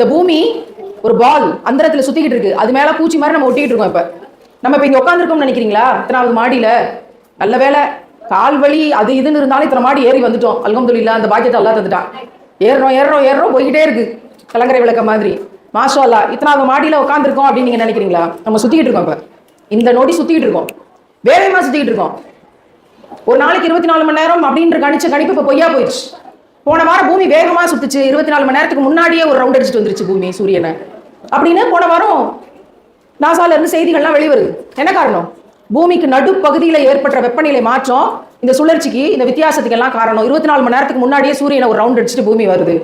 இந்த பூமி ஒரு பால் அந்தரத்துல சுத்திக்கிட்டு இருக்கு. அது மேல பூச்சி மாதிரி நம்ம ஒட்டிக்கிட்டு இருக்கோம் இப்ப. நம்ம இப்ப இங்க உட்காந்துருக்கோம்னு நினைக்கிறீங்களா? இத்தனாவது மாடியில. நல்ல வேலை கால் வலி அது இதுன்னு இருந்தாலும் இத்தனை மாடி ஏறி வந்துட்டோம். அல்ஹம்துலில்லாஹ் அந்த பாக்கியத்தை எல்லாம் தந்துட்டான். ஏறுறோம் ஏறுறோம் ஏறுறோம் போய்கிட்டே இருக்கு. கலங்கரை விளக்க மாதிரி. மாஷா அல்லா இத்தனாவது மாடியில உட்காந்துருக்கோம் அப்படின்னு நீங்க நினைக்கிறீங்களா? நம்ம சுத்திக்கிட்டு இருக்கோம் இப்ப. இந்த நொடி சுத்திக்கிட்டு இருக்கோம். வேகமாக சுத்திக்கிட்டு இருக்கோம். ஒரு நாளைக்கு இருபத்தி நாலு மணி நேரம் அப்படின்ற கணிச்ச கணிப்பு இப்போ பொய்யா போயிடுச்சு. போன வாரம் பூமி வேகமா சுத்துச்சு. இருபத்தி நாலு மணி நேரத்துக்கு முன்னாடியே ஒரு ரவுண்ட் அடிச்சுட்டு வந்துருச்சு பூமி சூரியனை. அப்படின்னு போன வாரம் நாசால இருந்து செய்திகள்லாம் வெளிவருது. என்ன காரணம்? பூமிக்கு நடுப்பகுதியில் ஏற்பட்ட வெப்பநிலை மாற்றம் இந்த சுழற்சிக்கு இந்த வித்தியாசத்துக்கு எல்லாம் காரணம். இருபத்தி நாலு மணி நேரத்துக்கு முன்னாடியே சூரியனை ஒரு ரவுண்ட் அடிச்சுட்டு பூமி வருது.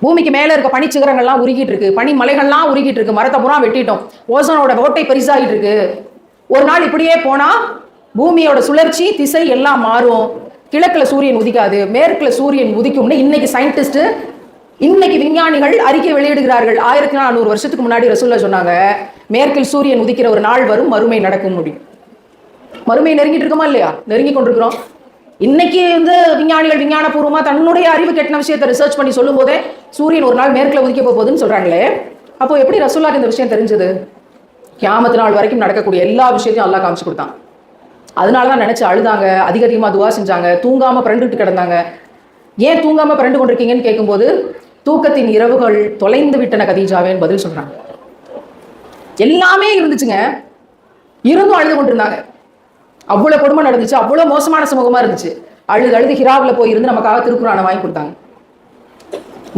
பூமிக்கு மேல இருக்க பனிச்சிகரங்கள்லாம் உருகிட்டு இருக்கு. பனி மலைகள்லாம் உருகிட்டு இருக்கு. மரத்தை பூரா வெட்டிட்டோம். ஓசோனோட ஓட்டை பெரிசாகிட்டு இருக்கு. ஒரு நாள் இப்படியே போனா பூமியோட சுழற்சி திசை எல்லாம் மாறும். கிழக்குல சூரியன் உதிக்காது மேற்குல சூரியன் உதிக்கும்னு இன்னைக்கு சயின்டிஸ்ட் இன்னைக்கு விஞ்ஞானிகள் அறிக்கை வெளியிடுகிறார்கள். ஆயிரத்தி நானூறு வருஷத்துக்கு முன்னாடி ரசூல்லா சொன்னாங்க மேற்கில் சூரியன் உதிக்கிற ஒரு நாள் வரும் மறுமை நடக்கும் முடியும் மறுமை நெருங்கிட்டு இருக்கோமா இல்லையா? நெருங்கி கொண்டிருக்கிறோம். இன்னைக்கு வந்து விஞ்ஞானிகள் விஞ்ஞானபூர்வமா தன்னுடைய அறிவு கெட்டின விஷயத்தை ரிசர்ச் பண்ணி சொல்லும் போதே சூரியன் ஒரு நாள் மேற்குல உதிக்க போகுதுன்னு சொல்றாங்களே அப்போ எப்படி ரசூல்லாக்கு இந்த விஷயம் தெரிஞ்சது? கியாமத்து நாள் வரைக்கும் நடக்கக்கூடிய எல்லா விஷயத்தையும் அல்லாஹ் காமிச்சு கொடுத்தான். அதனால தான் நினச்சி அழுதாங்க அதிக அதிகமாக துவா செஞ்சாங்க தூங்காமல் பிறண்டுட்டு கிடந்தாங்க. ஏன் தூங்காமல் பிறண்டு கொண்டிருக்கீங்கன்னு கேட்கும்போது தூக்கத்தின் இரவுகள் தொலைந்து விட்டன கதீஜாவேன்னு பதில் சொல்கிறாங்க எல்லாமே இருந்துச்சுங்க. இருந்தும் அழுது கொண்டிருந்தாங்க. அவ்வளோ கொடுமை நடந்துச்சு அவ்வளோ மோசமான சமூகமாக இருந்துச்சு. அழுது அழுது ஹிராவில் போய் இருந்து நமக்காக திருக்குறானை வாங்கி கொடுத்தாங்க.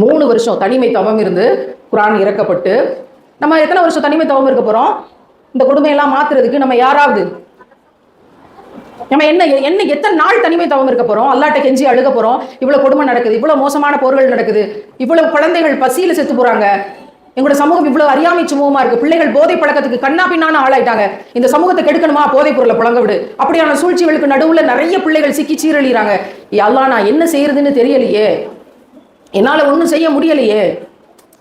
மூணு வருஷம் தனிமை தவம் இருந்து குரான் இறக்கப்பட்டு நம்ம எத்தனை வருஷம் தனிமை தவம் இருக்க போகிறோம் இந்த கொடுமையெல்லாம் மாத்துறதுக்கு நம்ம யாராவது நம்ம என்ன என்ன எத்தனை நாள் தனிமை தவம் இருக்க போறோம்? அல்லாட்ட கெஞ்சி அழுக போறோம். இவ்வளவு கொடுமை நடக்குது இவ்வளவு மோசமான போர்கள் நடக்குது இவ்வளவு குழந்தைகள் பசியில செத்து போறாங்க. எங்களோட சமூகம் இவ்வளவு அறியாமை சமூகமா இருக்கு. பிள்ளைகள் போதை பழக்கத்துக்கு கண்ணா பின்னான ஆளாயிட்டாங்க. இந்த சமூகத்தை கெடுக்கணுமா? போதைப் பொருளை புழங்க விடு. அப்படியான சூழ்ச்சிகளுக்கு நடுவுல நிறைய பிள்ளைகள் சிக்கி சீரழிறாங்க. எல்லாம் நான் என்ன செய்யறதுன்னு தெரியலையே. என்னால ஒன்றும் செய்ய முடியலையே.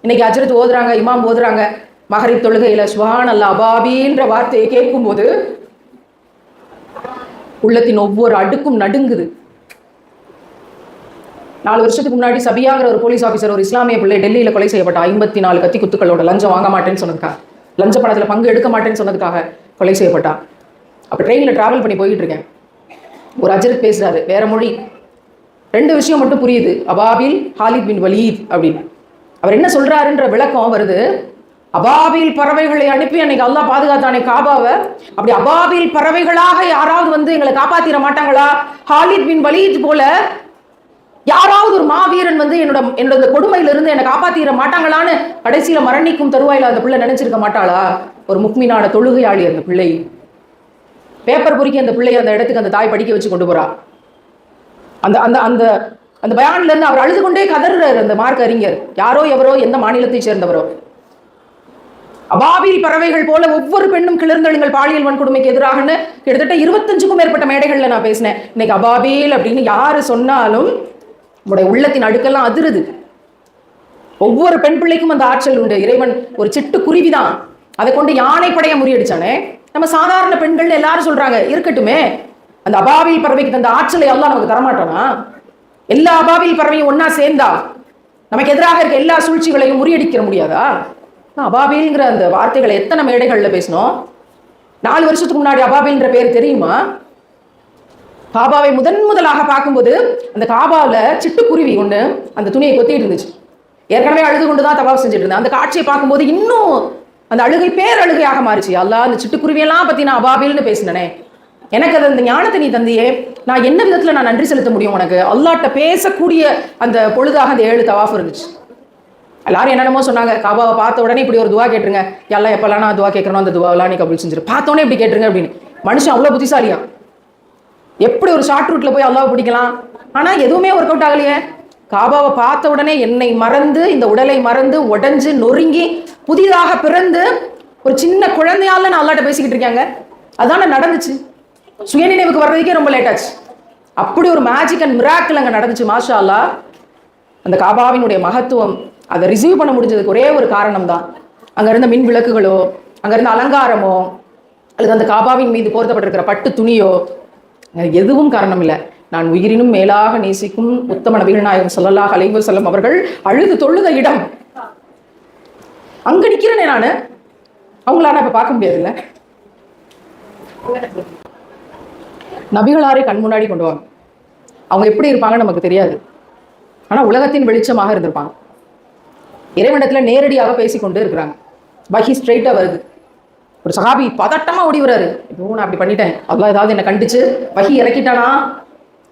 இன்னைக்கு அஜரத் ஓதுறாங்க இமாம் ஓதுறாங்க. மகரிப் தொழுகையில சுபான் அல்லா அபாபின்ற வார்த்தையை கேட்கும்போது உள்ளத்தின் ஒவ்வொரு அடுக்கும் நடுங்குது. நாலு வருஷத்துக்கு முன்னாடி சபியாங்கிற ஒரு போலீஸ் ஆஃபீஸர் ஒரு இஸ்லாமிய பிள்ளை டெல்லியில் கொலை செய்யப்பட்ட ஐம்பத்தி நாலு கத்தி குத்துக்களோட லஞ்சம் வாங்க மாட்டேன்னு சொன்னதுக்காக லஞ்ச படத்தில் பங்கு எடுக்க மாட்டேன்னு சொன்னதுக்காக கொலை செய்யப்பட்டா. அப்போ ட்ரெயினில் ட்ராவல் பண்ணி போயிட்டு இருக்கேன். ஒரு அஜரத் பேசுறாரு வேற மொழி. ரெண்டு விஷயம் மட்டும் புரியுது. அபாபில் ஹாலித் பின் வலீத் அப்படின்னு. அவர் என்ன சொல்றாருன்ற விளக்கம் வருது. அபாபில் பறவைகளை அனுப்பி அன்னைக்கு அல்லா பாதுகாத்தானே காபாவை? அப்படி அபாபில் பறவைகளாக யாராவது வந்து எங்களை காப்பாத்திட மாட்டாங்களா? ஹாலித் பின் வலீத் போல யாராவது ஒரு மாவீரன் வந்து என்னோட என்னோட இந்த கொடுமையில இருந்து என்னை காப்பாத்திட மாட்டாங்களான்னு கடைசியில மரணிக்கும் தருவாயில அந்த பிள்ளை நினைச்சிருக்க மாட்டாளா? ஒரு முக்மீனான தொழுகையாளி அந்த பிள்ளை. பேப்பர் பொறுக்கி அந்த பிள்ளையை அந்த இடத்துக்கு அந்த தாய் படிக்க வச்சு கொண்டு போறா. அந்த அந்த அந்த அந்த பயான்ல இருந்து அவர் அழுது கொண்டே கதறுறாரு அந்த மார்க் அறிஞர். யாரோ எவரோ எந்த மாநிலத்தை சேர்ந்தவரோ. அபாவில் பறவைகள் போல ஒவ்வொரு பெண்ணும் கிளர்ந்தெழுங்கள் பாலியல் வன்கொடுமைக்கு எதிராகன்னு கிட்டத்தட்ட இருபத்தஞ்சுக்கும் மேற்பட்ட மேடைகள்ல நான் பேசினேன். இன்னைக்கு அபாபில் அப்படின்னு யாரு சொன்னாலும் நம்முடைய உள்ளத்தின் அடுக்கெல்லாம் அதிருது. ஒவ்வொரு பெண் பிள்ளைக்கும் அந்த ஆற்றல் உண்டு. இறைவன் ஒரு சிட்டு குருவிதான் அதை கொண்டு யானை படைய முறியடிச்சானே? நம்ம சாதாரண பெண்கள் எல்லாரும் சொல்றாங்க. இருக்கட்டுமே. அந்த அபாவில் பறவைக்கு அந்த ஆற்றலை எல்லாம் நமக்கு தரமாட்டோமா எல்லா அபாவில் பறவையும் ஒன்னா சேர்ந்தா நமக்கு எதிராக இருக்க எல்லா சூழ்ச்சிகளையும் முறியடிக்க முடியாதா? அபாபில்ங்கிற அந்த வார்த்தைகளை எத்தனை மேடைகளில் பேசினோம்? நாலு வருஷத்துக்கு முன்னாடி அபாபில்ன்ற பேர் தெரியுமா? காபாவை முதன் முதலாக பார்க்கும்போது அந்த காபாவில் சிட்டுக்குருவி ஒன்று அந்த துணியை கொத்திட்டு இருந்துச்சு. ஏற்கனவே அழுது கொண்டு தான் தவாப் செஞ்சுட்டு இருந்தேன். அந்த காட்சியை பார்க்கும்போது இன்னும் அந்த அழுகை பேர் அழுகையாக மாறிச்சு. அல்லா அந்த சிட்டுக்குருவியெல்லாம் பற்றி நான் அபாபில்னு பேசினனே. எனக்கு அது அந்த ஞானத்தை நீ தந்தியே. நான் என்ன விதத்தில் நான் நன்றி செலுத்த முடியும் உனக்கு? அல்லாட்ட பேசக்கூடிய அந்த பொழுதாக அந்த ஏழு தவாஃப் இருந்துச்சு. எல்லாரும் என்னென்னமோ சொன்னாங்க. காபாவை பார்த்த உடனே இப்படி ஒரு துவா கேட்டுருங்க. எல்லாம் எப்பெல்லாம் நான் துவா கேட்கணும் அந்த துவாவெல்லாம் நீ கபுல் செஞ்சிரு. பார்த்தோன்னே இப்படி கேட்டுருங்க அப்படின்னு. மனுஷன் அவ்வளோ புத்திசாலியா? எப்படி ஒரு ஷார்ட் ரூட்ல போய் அல்லாவை பிடிக்கலாம்? ஆனால் எதுவுமே ஒர்க் அவுட் ஆகலையே. காபாவை பார்த்த உடனே என்னை மறந்து இந்த உடலை மறந்து உடஞ்சு நொறுங்கி புதிதாக பிறந்து ஒரு சின்ன குழந்தையால நான் அல்லாட்ட பேசிக்கிட்டு இருக்காங்க. அதான நடந்துச்சு. சுயநினைவுக்கு வர்றதுக்கே ரொம்ப லேட் ஆச்சு. அப்படி ஒரு மேஜிக் அண்ட் மிராக்கிள் அங்கே நடந்துச்சு மாஷா அல்லா அந்த காபாவினுடைய மகத்துவம் அதை ரிசீவ் பண்ண முடிஞ்சதுக்கு ஒரே ஒரு காரணம் தான் அங்கே இருந்த மின் விளக்குகளோ அங்கே இருந்த அலங்காரமோ அல்லது அந்த காபாவின் மீது போர்த்தப்பட்டிருக்கிற பட்டு துணியோ எதுவும் காரணம் இல்லை. நான் உயிரினும் மேலாக நேசிக்கும் உத்தம நபிகள் சொல்லலாக ஸல்லல்லாஹு அலைஹி அவர்கள் அழுது தொழுத இடம். அங்கே நிற்கிறேனே நான். அவங்களால இப்போ பார்க்க முடியாதுல்ல? நபிகளாரை கண் முன்னாடி கொண்டு வாங்க. அவங்க எப்படி இருப்பாங்கன்னு நமக்கு தெரியாது. ஆனால் உலகத்தின் வெளிச்சமாக இருந்திருப்பாங்க. இறைவனிடத்துல நேரடியாக பேசிக்கொண்டு இருக்கிறாங்க. பகி ஸ்ட்ரெயிட்டாக வருது. ஒரு சஹாபி பதட்டமா ஓடி இப்போ நான் அப்படி பண்ணிட்டேன். அதெல்லாம் ஏதாவது என்னை கண்டிச்சு வகி இறக்கிட்டானா?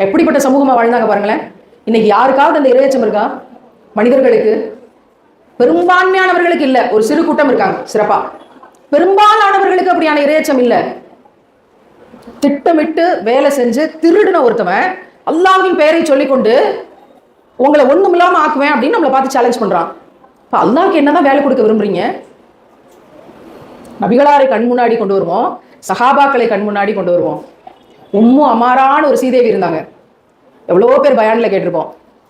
எப்படிப்பட்ட சமூகமாக வாழ்ந்தாங்க பாருங்களேன். இன்னைக்கு யாருக்காவது அந்த இரையச்சம் இருக்கா? மனிதர்களுக்கு. பெரும்பான்மையானவர்களுக்கு இல்லை. ஒரு சிறு கூட்டம் இருக்காங்க சிறப்பாக பெரும்பாலானவர்களுக்கு அப்படியான இரையச்சம் இல்லை. திட்டமிட்டு வேலை செஞ்சு திருடின ஒருத்தவன் அல்லாவின் பெயரை சொல்லிக்கொண்டு உங்களை ஒன்றும் இல்லாமல் ஆக்குவேன் அப்படின்னு நம்மளை பார்த்து சேலஞ்ச் பண்ணுறான் இப்போ என்ன என்னதான் வேலை கொடுக்க விரும்புறீங்க? நபிகளாரை கண் முன்னாடி கொண்டு வருவோம் சஹாபாக்களை கண் முன்னாடி கொண்டு வருவோம். உம்மு அமாரான ஒரு சீதேவி இருந்தாங்க. எவ்வளோ பேர் பயானில் கேட்டிருப்போம்.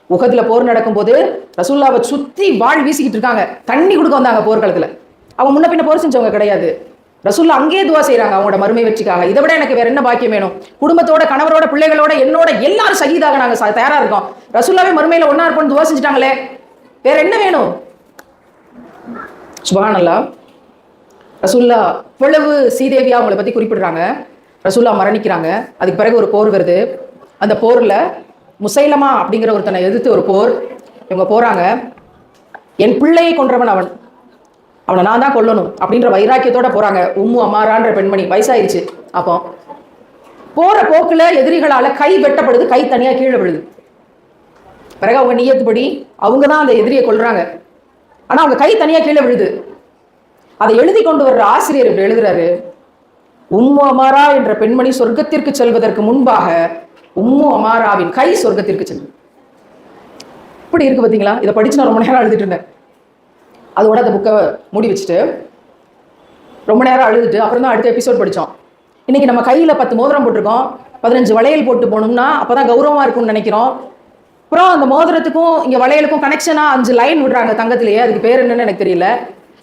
உகத்தில் போர் நடக்கும்போது ரசூல்லாவை சுற்றி வாழ் வீசிக்கிட்டு இருக்காங்க. தண்ணி கொடுக்க வந்தாங்க போர்க்களத்தில். அவங்க முன்ன பின்ன போர் செஞ்சவங்க கிடையாது. ரசூல்லா அங்கேயே துவா செய்கிறாங்க அவங்களோட மறுமை வெற்றிக்காக. இதை விட எனக்கு வேற என்ன பாக்கியம் வேணும்? குடும்பத்தோட கணவரோட பிள்ளைகளோட என்னோட எல்லாரும் சகிதாக நாங்கள் ச- இருக்கோம். ரசூல்லாவே மறுமையில் ஒன்றா இருப்போம்னு துவா செஞ்சுட்டாங்களே. வேற என்ன வேணும்? சுபஹானல்லாஹ். ரசூல்லா இவ்வளவு சீதேவியா அவங்கள பத்தி குறிப்பிடுறாங்க. ரசூல்லா மரணிக்கிறாங்க. அதுக்கு பிறகு ஒரு போர் வருது. அந்த போர்ல முசைலமா அப்படிங்கிற ஒருத்தனை எதிர்த்து ஒரு போர். இவங்க போறாங்க. என் பிள்ளையை கொன்றவன் அவன். அவனை நான் தான் கொல்லணும் அப்படின்ற வைராக்கியத்தோட போறாங்க. உம்மு அமாரான்ற பெண்மணி. வயசாயிருச்சு. அப்போ போற போக்குல எதிரிகளால கை வெட்டப்படுது. கை தனியா கீழே விழுது. பிறகு அவங்க நியத்துப்படி அவங்க தான் அந்த எதிரியை கொள்கிறாங்க ஆனால் அவங்க கை தனியாக கீழே விழுது. அதை எழுதி கொண்டு வர்ற ஆசிரியர் இப்படி எழுதுறாரு. உம்மு அமாரா என்ற பெண்மணி சொர்க்கத்திற்கு செல்வதற்கு முன்பாக உம்மு அமாராவின் கை சொர்க்கத்திற்கு செல்லும் இப்படி இருக்கு பார்த்தீங்களா இதை படிச்சு நான் ரொம்ப நேரம் எழுதிட்டு இருந்தேன். அதோட அந்த புக்கை மூடி வச்சுட்டு ரொம்ப நேரம் அழுதுட்டு அப்புறம் தான் அடுத்த எபிசோட் படித்தோம் இன்னைக்கு நம்ம கையில் பத்து மோதிரம் போட்டிருக்கோம். பதினஞ்சு வளையல் போட்டு போனோம்னா அப்போ தான் கௌரவமாக இருக்கும்னு நினைக்கிறோம். அப்புறம் அந்த மோதிரத்துக்கும் இங்கே வளையலுக்கும் கனெக்ஷனாக அஞ்சு லைன் விடுறாங்க தங்கத்திலேயே. அதுக்கு பேர் என்னன்னு எனக்கு தெரியல.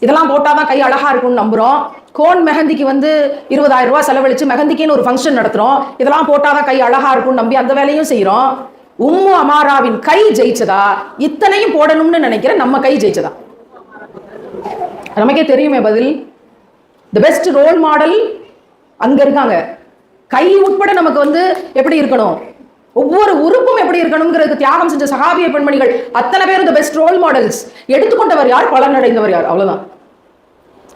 இதெல்லாம் போட்டால் தான் கை அழகா இருக்கும்னு நம்புகிறோம் கோன் மெஹந்திக்கு வந்து இருபதாயிரம் ரூபா செலவழிச்சு மெஹந்திக்குன்னு ஒரு ஃபங்க்ஷன் நடத்துகிறோம் இதெல்லாம் போட்டால் தான் கை அழகாக இருக்கும்னு நம்பி அந்த வேலையும் செய்கிறோம் உம்மு அமாராவின் கை ஜெயிச்சதா? இத்தனையும் போடணும்னு நினைக்கிற நம்ம கை ஜெயிச்சதா? நமக்கே தெரியுமே பதில். த பெஸ்ட் ரோல் மாடல் அங்கே இருக்காங்க. கை உட்பட நமக்கு வந்து எப்படி இருக்கணும்? ஒவ்வொரு உறுப்பும் எப்படி இருக்கணுங்கிறதுக்கு தியாகம் செஞ்ச சகாபிய பெண்மணிகள் அத்தனை பேரும் இந்த பெஸ்ட் ரோல் மாடல்ஸ் எடுத்துக்கொண்டவர் யார்? பலனடைந்தவர் யார்? அவ்வளவுதான்.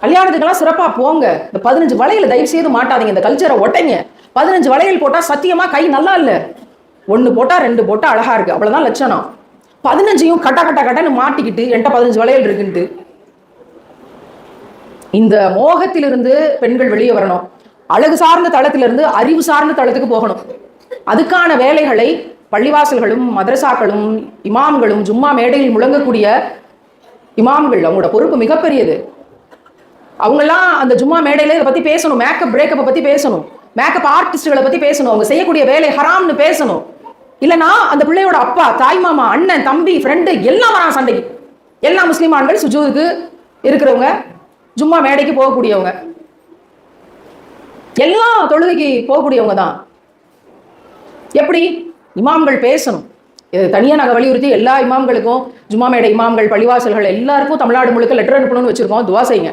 கல்யாணத்துக்கெல்லாம் சிறப்பா போங்க. இந்த பதினஞ்சு வளையல் தயவு செய்து மாட்டாதீங்க. இந்த கல்ச்சரை ஒட்டைங்க. பதினஞ்சு வளையல் போட்டா சத்தியமா கை நல்லா இல்ல. ஒன்னு போட்டா ரெண்டு போட்டா அழகா இருக்கு. அவ்வளவுதான் லட்சணம். பதினஞ்சையும் கட்ட கட்ட கட்டன்னு மாட்டிக்கிட்டு என்கிட்ட பதினஞ்சு வளையல் இருக்குன்ட்டு. இந்த மோகத்திலிருந்து பெண்கள் வெளியே வரணும். அழகு சார்ந்த தளத்திலிருந்து அறிவு சார்ந்த தளத்துக்கு போகணும். அதுக்கான வேலைகளை பள்ளிவாசல்களும் மதரசாக்களும் இமாம்களும் ஜும்மா மேடையில் முழங்கக்கூடிய இமாம்கள் அவங்களோட பொறுப்பு மிகப்பெரியது. அவங்கெல்லாம் அந்த ஜும்மா மேடையில் இதை பற்றி பேசணும் மேக்கப் பிரேக்கப்பை பற்றி பேசணும் மேக்கப் ஆர்டிஸ்டுகளை பற்றி பேசணும் அவங்க செய்யக்கூடிய வேலை ஹராம்னு பேசணும். இல்லைனா அந்த பிள்ளையோட அப்பா தாய் மாமா அண்ணன் தம்பி ஃப்ரெண்டு எல்லாம் வரான் சண்டைக்கு. எல்லா முஸ்லீம் ஆண்கள் சுஜூதுக்கு இருக்கிறவங்க ஜும்மா மேடைக்கு போகக்கூடியவங்க. எல்லா தொழுகைக்கு போகக்கூடியவங்க தான். எப்படி? இமாம்கள் பேசணும். இது தனியாக நாங்கள் வலியுறுத்தி எல்லா இமாம்களுக்கும் ஜும்மா மேடை இமாம்கள் பள்ளிவாசல்கள் எல்லாருக்கும் தமிழ்நாடு முழுக்க லெட்டர் அனுப்பணும்னு வச்சிருக்கோம். துவா செய்யுங்க.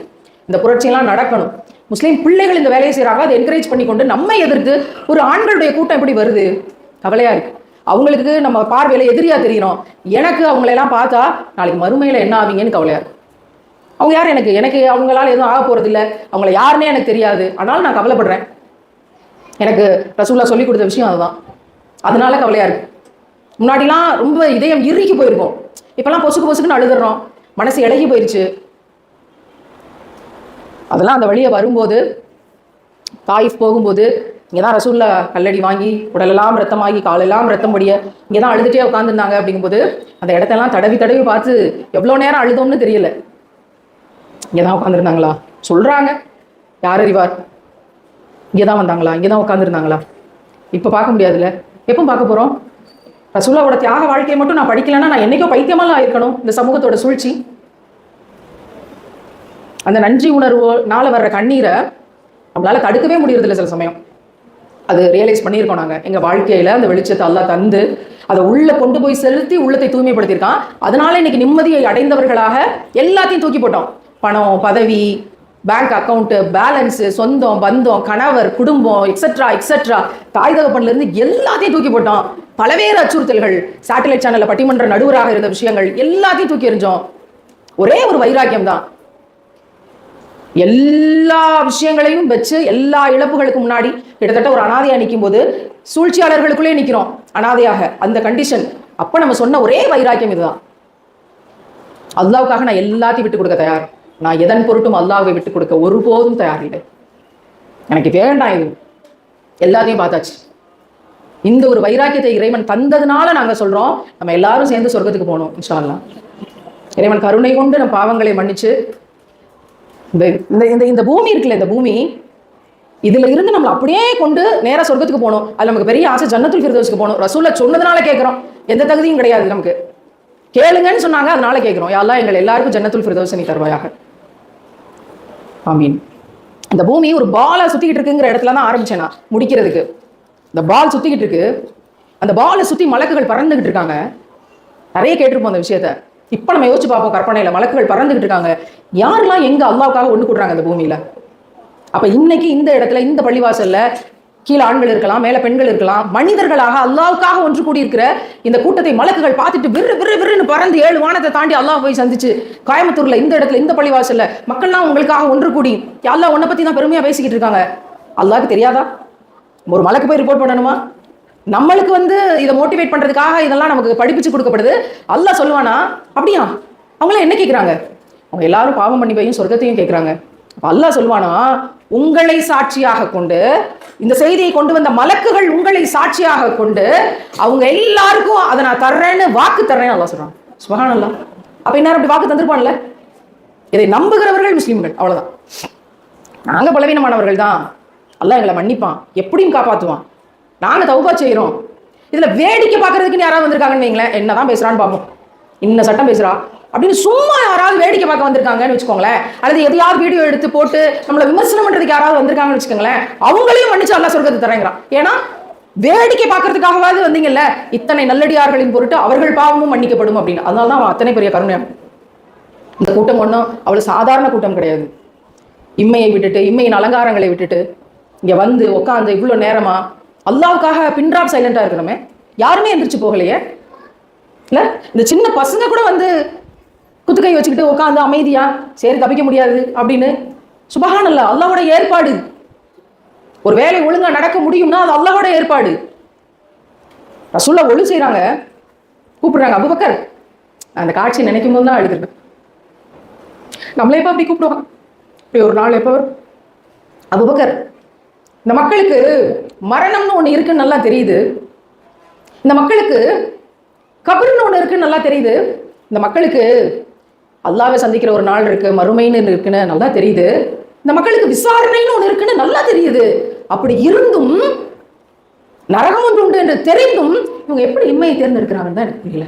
இந்த புரட்சியெல்லாம் நடக்கணும். முஸ்லீம் பிள்ளைகள் இந்த வேலையை செய்கிறாங்க அதை என்கரேஜ் பண்ணி கொண்டு நம்மை எதிர்த்து ஒரு ஆண்களுடைய கூட்டம் எப்படி வருது? கவலையாக இருக்குது அவங்களுக்கு நம்ம பார்வையில் எதிரியாக தெரியணும் எனக்கு அவங்களெல்லாம் பார்த்தா நாளைக்கு மறுமையில் என்ன ஆவீங்கன்னு கவலையாக இருக்கும் அவங்க யார் எனக்கு? எனக்கு அவங்களால எதுவும் ஆக போறது இல்ல அவங்கள யாருன்னே எனக்கு தெரியாது. ஆனாலும் நான் கவலைப்படுறேன். எனக்கு ரசூல்லா சொல்லி கொடுத்த விஷயம் அதுதான். அதனால கவலையாக இருக்கு. முன்னாடிலாம் ரொம்ப இதயம் இறுக்கி போயிருக்கும். இப்போல்லாம் பொசுக்கு பொசுக்குன்னு அழுதுறோம். மனசு இலகி போயிருச்சு. அதெல்லாம் அந்த வழியை வரும்போது தாயிஃப் போகும்போது இங்கே தான் ரசூலில் கல்லடி வாங்கி உடலெல்லாம் ரத்தமாகி காலெல்லாம் ரத்தம் முடிய இங்கே தான் அழுதுகிட்டே உட்காந்துருந்தாங்க அப்படிங்கும்போது அந்த இடத்தெல்லாம் தடவி தடவி பார்த்து எவ்வளோ நேரம் அழுதோம்னு தெரியல. இங்கே தான் உட்காந்துருந்தாங்களா சொல்கிறாங்க யார் அறிவார்? இங்கே தான் வந்தாங்களா? இங்கே தான் உட்காந்துருந்தாங்களா இப்போ பார்க்க முடியாதுல்ல. எப்போ பார்க்க போகிறோம் ரசூலாவோட தியாக வாழ்க்கையை மட்டும் நான் படிக்கலைன்னா நான் என்னைக்கோ பைத்தியமெல்லாம் ஆயிருக்கணும் இந்த சமூகத்தோட சூழ்ச்சி. அந்த நன்றி உணர்வுனால வர்ற கண்ணீரை நம்மளால் தடுக்கவே முடியறதில்ல சில சமயம். அது ரியலைஸ் பண்ணியிருக்கோம் நாங்கள் எங்கள் வாழ்க்கையில் அந்த வெளிச்சத்தை எல்லாம் தந்து அதை உள்ளே கொண்டு போய் செலுத்தி உள்ளத்தை தூய்மைப்படுத்தியிருக்கான். அதனால இன்னைக்கு நிம்மதியை அடைந்தவர்களாக எல்லாத்தையும் தூக்கி போட்டோம். பணம் பதவி பேங்க் அக்கௌண்ட்டு பேலன்ஸு சொந்தம் பந்தம் கணவர் குடும்பம் எக்ஸட்ரா எக்ஸட்ரா தாய் தகப்பன்லேருந்து எல்லாத்தையும் தூக்கி போட்டோம் பலவேறு அச்சுறுத்தல்கள். சேட்டலைட் சேனலில் பட்டிமன்ற நடுவராக இருந்த விஷயங்கள் எல்லாத்தையும் தூக்கி எறிஞ்சோம் ஒரே ஒரு வைராக்கியம் தான். எல்லா விஷயங்களையும் வச்சு எல்லா இழப்புகளுக்கு முன்னாடி கிட்டத்தட்ட ஒரு அனாதையாக நிற்கும் போது சூழ்ச்சியாளர்களுக்குள்ளே நிற்கிறோம் அனாதையாக. அந்த கண்டிஷன் அப்போ நம்ம சொன்ன ஒரே வைராக்கியம் இதுதான். அல்லாவுக்காக நான் எல்லாத்தையும் விட்டு கொடுக்க தயார். நான் எதன் பொருட்டும் அல்லாவை விட்டு கொடுக்க ஒருபோதும் தயாரில்லை. எனக்கு வேண்டாம் இது. எல்லாத்தையும் பார்த்தாச்சு. இந்த ஒரு வைராக்கியத்தை இறைவன் தந்ததுனால நாங்கள் சொல்கிறோம் நம்ம எல்லாரும் சேர்ந்து சொர்க்கத்துக்கு போகணும் இன்ஷால்லாம் இறைவன் கருணை கொண்டு நம் பாவங்களை மன்னிச்சு இந்த இந்த இந்த இந்த பூமி இருக்குல்ல இந்த பூமி இதுல இருந்து நம்ம அப்படியே கொண்டு நேராக சொர்க்கத்துக்கு போகணும். அது நமக்கு பெரிய ஆசை ஜன்னத்துல் ஃபிர்தௌஸ்க்கு போகணும். ரசூல்ல சொன்னதுனால கேட்குறோம். எந்த தகுதியும் கிடையாது நமக்கு. கேளுங்கன்னு சொன்னாங்க அதனால கேட்குறோம். யாரெல்லாம் எங்கள் எல்லாருக்கும் ஜன்னத்துல் ஃபிர்தௌஸ் நீ தருவாயாக. ஆமீன் இந்த பூமி ஒரு பாலை சுற்றிக்கிட்டு இருக்குங்கிற இடத்துல தான் ஆரம்பித்தேன் நான் முடிக்கிறதுக்கு. இந்த பால் சுற்றிக்கிட்டு இருக்கு. அந்த பாலை சுற்றி மலக்குகள் பறந்துக்கிட்டு இருக்காங்க. நிறைய கேட்டிருப்போம் அந்த விஷயத்த. இப்போ நம்ம யோசிச்சு பார்ப்போம் கற்பனையில் மலக்குகள் பறந்துக்கிட்டு இருக்காங்க. யாரெல்லாம் எங்கே அல்லாவுக்காக ஒன்று கூடுறாங்க அந்த பூமியில்? அப்போ இன்னைக்கு இந்த இடத்துல இந்த பள்ளிவாசலில் கீழே ஆண்கள் இருக்கலாம் மேல பெண்கள் இருக்கலாம் மனிதர்களாக அல்லாவுக்காக ஒன்று கூடியிருக்கிற இந்த கூட்டத்தை மலக்குகள் பார்த்துட்டு விறு விறு விறுன்னு பறந்து ஏழு வானத்தை தாண்டி அல்லாஹ் போய் சந்திச்சு கோயம்புத்தூர்ல இந்த இடத்துல இந்த பள்ளிவாசல்ல மக்கள்லாம் உங்களுக்காக ஒன்று கூடி அல்லாஹ் உன்னை பத்தி தான் பெருமையா பேசிக்கிட்டு இருக்காங்க. அல்லாஹ்க்கு தெரியாதா? ஒரு மலைக்கு போய் ரிப்போர்ட் பண்ணணுமா? நம்மளுக்கு வந்து இதை மோட்டிவேட் பண்றதுக்காக இதெல்லாம் நமக்கு படிப்பிச்சு கொடுக்கப்படுது. அல்லாஹ் சொல்லுவானா? அப்படியா? அவங்களாம் என்ன கேட்குறாங்க அவங்க எல்லாரும் பாவம் பண்ணி போயும் சொர்க்கத்தையும் கேட்குறாங்க அல்லா சொல்லுவானா உங்களை சாட்சியாக கொண்டு இந்த செய்தியை கொண்டு வந்த மலக்குகள் உங்களை சாட்சியாக கொண்டு அவங்க எல்லாருக்கும் அதை நான் தர்றேன்னு வாக்கு தர்றேன்னு அல்லா சொல்கிறான் சுபஹான் அல்லா அப்போ என்ன அப்படி வாக்கு தந்திருப்பான்ல? இதை நம்புகிறவர்கள் முஸ்லீம்கள் அவ்வளோதான் நாங்கள் பலவீனமானவர்கள் தான். அல்லா எங்களை மன்னிப்பான். எப்படியும் காப்பாற்றுவான் நாங்கள் தௌபா செய்கிறோம் இதில் வேடிக்கை பார்க்குறதுக்குன்னு யாராவது வந்திருக்காங்கன்னு வைங்களேன். என்னதான் பேசுகிறான்னு பார்ப்போம். இன்ன சட்டம் பேசுகிறா அப்படின்னு சும்மா யாராவது வேடிக்கை பார்க்க வந்திருக்காங்கன்னு வச்சுக்கோங்களேன். அல்லது எதையாவது வீடியோ எடுத்து போட்டு நம்மளை விமர்சனம் பண்றதுக்கு யாராவது வந்திருக்காங்கன்னு வச்சுக்கோங்களேன். அவங்களையும் மன்னிச்சு அல்லாஹ் சொர்க்கத்தை தரேங்கிறான் ஏன்னா வேடிக்கை பார்க்கறதுக்காகவாவது வந்தீங்கல்ல இத்தனை நல்லடியார்களின் பொருட்டு அவர்கள் பாவமும் மன்னிக்கப்படும் அப்படின்னு. அதனால தான் அவன் அத்தனை பெரிய கருணை இந்த கூட்டம் ஒன்றும் அவ்வளோ சாதாரண கூட்டம் கிடையாது. இம்மையை விட்டுட்டு இம்மையின் அலங்காரங்களை விட்டுட்டு இங்கே வந்து உட்காந்து இவ்வளோ நேரமா அல்லாவுக்காக பின்ட்ராப் சைலண்டாக இருக்கணுமே? யாருமே எந்திரிச்சு போகலையே? இல்லை? இந்த சின்ன பசங்க கூட வந்து குத்துக்கை வச்சுக்கிட்டு உட்காந்து அமைதியா சரி தப்பிக்க முடியாது அப்படின்னு. சுபஹான் அல்ல அல்லாவோட ஏற்பாடு. ஒரு வேலை ஒழுங்கா நடக்க முடியும்னா அது அல்லாவோட ஏற்பாடு. ரசுல்லா ஒழு செய்கிறாங்க கூப்பிடுறாங்க அபுபக்கர். நான் அந்த காட்சி நினைக்கும் போது தான் அழுதுருக்கேன் நம்மளே எப்போ அப்படி கூப்பிடுவாங்க? இப்படி ஒரு நாள் எப்போ வரும்? அபுபக்கர் இந்த மக்களுக்கு மரணம்னு ஒன்று இருக்குன்னு நல்லா தெரியுது. இந்த மக்களுக்கு கபருன்னு ஒன்று இருக்குன்னு நல்லா தெரியுது. இந்த மக்களுக்கு அல்லாவை சந்திக்கிற ஒரு நாள் இருக்கு மறுமைன்னு இருக்குன்னு நல்லா தெரியுது. இந்த மக்களுக்கு விசாரணைன்னு ஒன்று இருக்குன்னு நல்லா தெரியுது. அப்படி இருந்தும் நரகம் ஒன்று உண்டு என்று தெரிந்தும் இவங்க எப்படி இம்மையை தேர்ந்தெடுக்கிறாங்கன்னு தான் எனக்கு புரியல.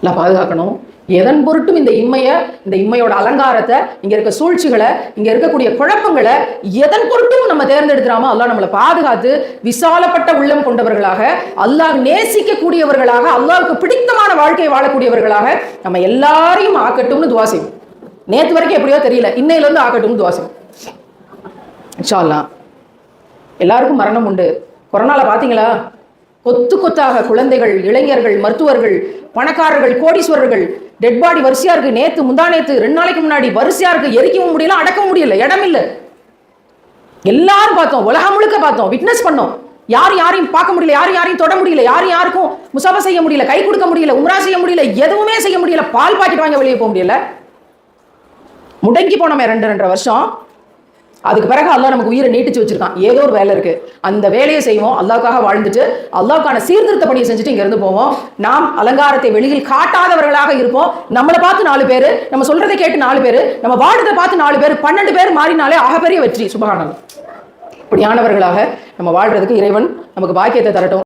எல்லாம் பாதுகாக்கணும். எதன் பொருட்டும் இந்த இம்மைய இந்த இம்மையோட அலங்காரத்தை இங்க இருக்க சூழ்ச்சிகளை இங்க இருக்கக்கூடிய குழப்பங்களை எதன் பொருட்டும் நம்ம தேர்ந்தெடுத்துறாம அல்லாஹ் நம்மளை பாதுகாத்து விசாலப்பட்ட உள்ளம் கொண்டவர்களாக அல்லாஹ் நேசிக்கக்கூடியவர்களாக அல்லாஹுக்கு பிடித்தமான வாழ்க்கையை வாழக்கூடியவர்களாக நம்ம எல்லாரையும் ஆக்கட்டும்னு துவா செய்வோம். வரைக்கும் எப்படியோ தெரியல இன்னையில இருந்து ஆக்கட்டும்னு துவா செய்வோம். எல்லாருக்கும் மரணம் உண்டு. கொரோனால பாத்தீங்களா? கொத்து கொத்தாக குழந்தைகள் இளைஞர்கள் மருத்துவர்கள் பணக்காரர்கள் கோடீஸ்வரர்கள் டெட் பாடி வரிசையா இருக்கு. நேத்து முந்தா நேத்து ரெண்டு நாளைக்கு முன்னாடி வரிசையா இருக்கு. எரிக்கவும் முடியல அடக்கவும் முடியல. இடம் இல்ல. எல்லாரும் பார்த்தோம். உலகம் முழுக்க பார்த்தோம். விட்னஸ் பண்ணோம். யார் யாரையும் பார்க்க முடியல யார் யாரையும் தொட முடியல யார் யாருக்கும் முசாபா செய்ய முடியல கை கொடுக்க முடியல உம்ரா செய்ய முடியல எதுவுமே செய்ய முடியல பால் பாக்கெட் வாங்க வெளியே போக முடியல. முடங்கி போனோமே ரெண்டு ரெண்டரை வருஷம். அதுக்கு பிறகு அல்லாஹ் நமக்கு உயிரை நீட்டிச்சு வச்சிருக்கான். ஏதோ ஒரு வேலை இருக்கு. அந்த வேலையை செய்வோம். அல்லாவுக்காக வாழ்ந்துட்டு அல்லாவுக்கான சீர்திருத்த பணியை செஞ்சுட்டு இங்க இருந்து போவோம். நாம் அலங்காரத்தை வெளியில் காட்டாதவர்களாக இருப்போம். நம்மளை பார்த்து நாலு பேர் நம்ம சொல்றதை கேட்டு நாலு பேர் நம்ம வாழ்றதை பார்த்து நாலு பேர் பன்னெண்டு பேர் மாறினாலே ஆகப்பெரிய வெற்றி. சுபகானம் இப்படியானவர்களாக நம்ம வாழ்றதுக்கு இறைவன் நமக்கு பாக்கியத்தை தரட்டும்.